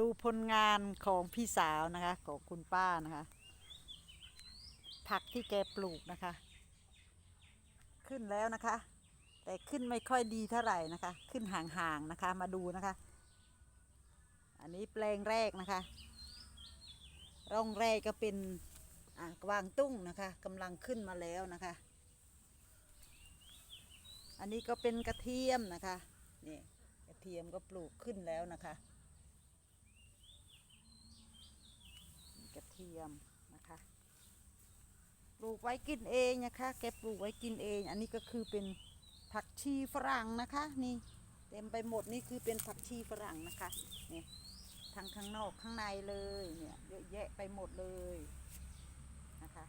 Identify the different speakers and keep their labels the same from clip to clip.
Speaker 1: ดูผลงานของพี่สาวนะคะ ของคุณป้านะคะ ผักที่แกปลูกนะคะ ขึ้นแล้วนะคะ แต่ขึ้นไม่ค่อยดีเท่าไหร่นะคะ ขึ้นห่างๆนะคะมาดูนะคะ อันนี้แปลงแรกนะคะ ร่องแรกก็เป็นอ่ากวางตุ้งนะคะกำลังขึ้นมาแล้วนะคะ อันนี้ก็เป็นกระเทียมนะคะนี่กระเทียมก็ปลูกขึ้นแล้วนะคะ กระเทียมนะคะปลูกไว้กินเองนะคะแกปลูกไว้กินเอง อันนี้ก็คือเป็นผักชีฝรั่งนะคะนี่เต็มไปหมดนี่คือเป็นผักชีฝรั่งนะคะเนี่ยทั้งข้างนอกข้างในเลยเนี่ยเยอะแยะไปหมดเลยนะคะ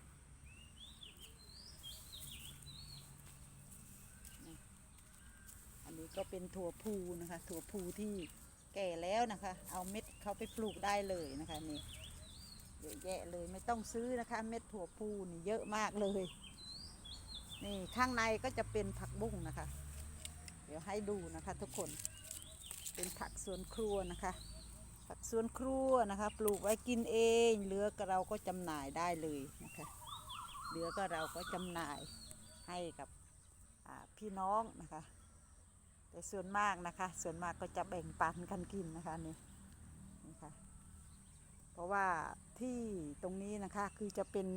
Speaker 1: อันนี้ก็เป็นถั่วพูนะคะ ถั่วพูที่แก่แล้วนะคะ เอาเม็ดเขาไปปลูกได้เลยนะคะนี่ เยอะแยะเลยไม่ต้องซื้อนะคะ เม็ดถั่วพูนี่เยอะมากเลย นี่ข้างในก็จะเป็นผักบุ้งนะคะ เดี๋ยวให้ดูนะคะทุกคนเป็นผักสวนครัวนะคะ ผักสวนครัวนะคะ ปลูกไว้กินเองเหลือก็เราก็จำหน่ายได้เลยนะคะเหลือก็เราก็จำหน่ายให้กับพี่น้องนะคะ แต่ส่วนมากนะคะ ส่วนมากก็จะแบ่งปันกันกินนะคะนี่ เพราะว่าที่ตรงนี้นะคะคือจะเป็น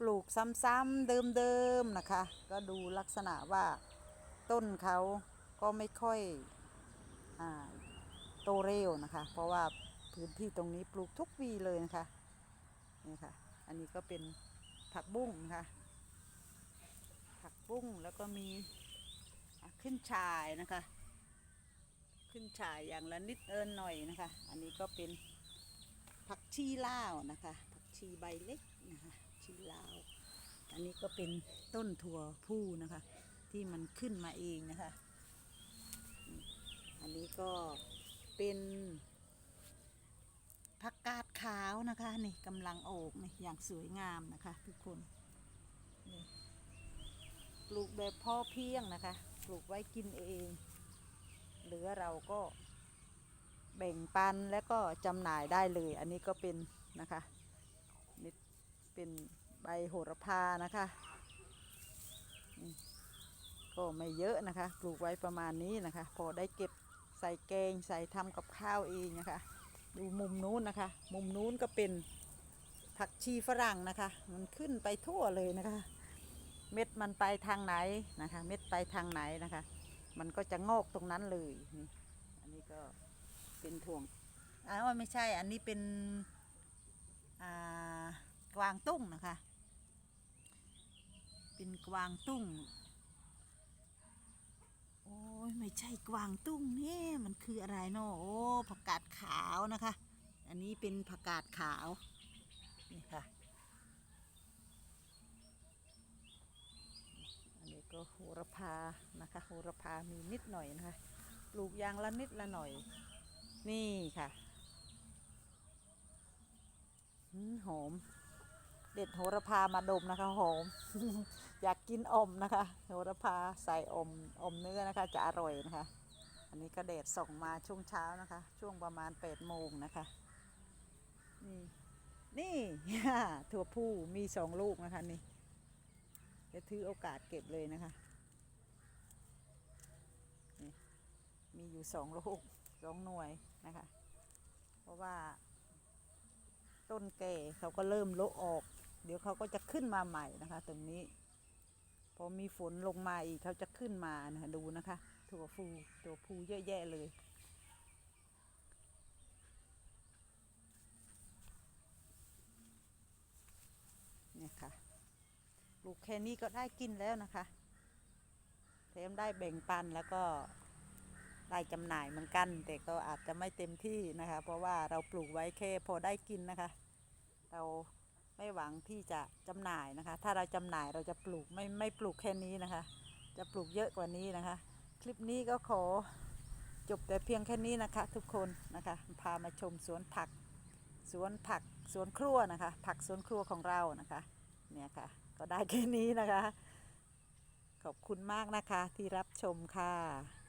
Speaker 1: ปลูกซ้ำๆเดิมๆนะคะ ก็ดูลักษณะว่าต้นเขาก็ไม่ค่อยอโตเร็วนะคะ เพราะว่าพื้นที่ตรงนี้ปลูกทุกปีเลยนะคะนี่ค่ะ อันนี้ก็เป็นผักบุ้งนะคะ ผักบุ้งแล้วก็มีขึ้นชายนะคะ ขึ้นชายอย่างละนิดเอินหน่อยนะคะ อันนี้ก็เป็น ผักชีลาวนะคะ ผักชีใบเล็กนะคะชีลาว อันนี้ก็เป็นต้นถั่วผู้นะคะ ที่มันขึ้นมาเองนะคะ อันนี้ก็เป็นผักกาดขาวนะคะนี่กำลังโอกนี่อย่างสวยงามนะคะ ทุกคนนี่ปลูกแบบพ่อเพียงนะคะ ปลูกไว้กินเอง เหลือเราก็ แบ่งปันแล้วก็จำหน่ายได้เลย อันนี้ก็เป็นนะคะนี่เป็นใบโหระพานะคะก็ไม่เยอะนะคะ ปลูกไว้ประมาณนี้นะคะ พอได้เก็บใส่แกงใส่ทำกับข้าวเองนะคะ ดูมุมนู้นนะคะ มุมนู้นก็เป็นผักชีฝรั่งนะคะ มันขึ้นไปทั่วเลยนะคะ เม็ดมันไปทางไหนนะคะ เม็ดไปทางไหนนะคะ มันก็จะงอกตรงนั้นเลยนี่อันนี้ก็ เป็นถ่วงอ้าวไม่ใช่ อันนี้เป็นกวางตุ้งนะคะ เป็นกวางตุ้ง โอ้ยไม่ใช่กวางตุ้งเนี่ยมันคืออะไรเนาะโอ้ผักกาดขาวนะคะ อันนี้เป็นผักกาดขาวนี่ค่ะอันนี้ก็โหระพานะคะโหระพามีนิดหน่อยนะคะปลูกอยางละนิดละหน่อย นี่ค่ะหอม เด็ดโหระพามาดมนะคะหอม อยากกินอมนะคะ โหระพาใส่อมอมเนื้อนะคะ จะอร่อยนะคะ อันนี้ก็เด็ดส่งมาช่วงเช้านะคะ ช่วงประมาณแปดโมงนะคะ นี่นี่ถั่วผู้มีสองลูกนะคะนี่จะถือโอกาสเก็บเลยนะคะ มีอยู่สองลูก สองหน่วยนะคะ เพราะว่า ต้นแก่เขาก็เริ่มโละออก เดี๋ยวเขาก็จะขึ้นมาใหม่นะคะ ตรงนี้ พอมีฝนลงมาอีกเขาจะขึ้นมานะคะดูนะคะถั่วฟูถั่วพูเยอะแยะเลยเนี่ยค่ะปลูกแค่นี้ก็ได้กินแล้วนะคะแถมได้แบ่งปันแล้วก็ ได้จำหน่ายเหมือนกัน แต่ก็อาจจะไม่เต็มที่นะคะ เพราะว่าเราปลูกไว้แค่พอได้กินนะคะ เราไม่หวังที่จะจำหน่ายนะคะ ถ้าเราจำหน่ายเราจะปลูกไม่ไม่ปลูกแค่นี้นะคะ จะปลูกเยอะกว่านี้นะคะ คลิปนี้ก็ขอจบแต่เพียงแค่นี้นะคะ ทุกคนนะคะพามาชมสวนผักสวนผักสวนครัวนะคะ ผักสวนครัวของเรานะคะเนี่ยค่ะ ก็ได้แค่นี้นะคะ ขอบคุณมากนะคะที่รับชมค่ะ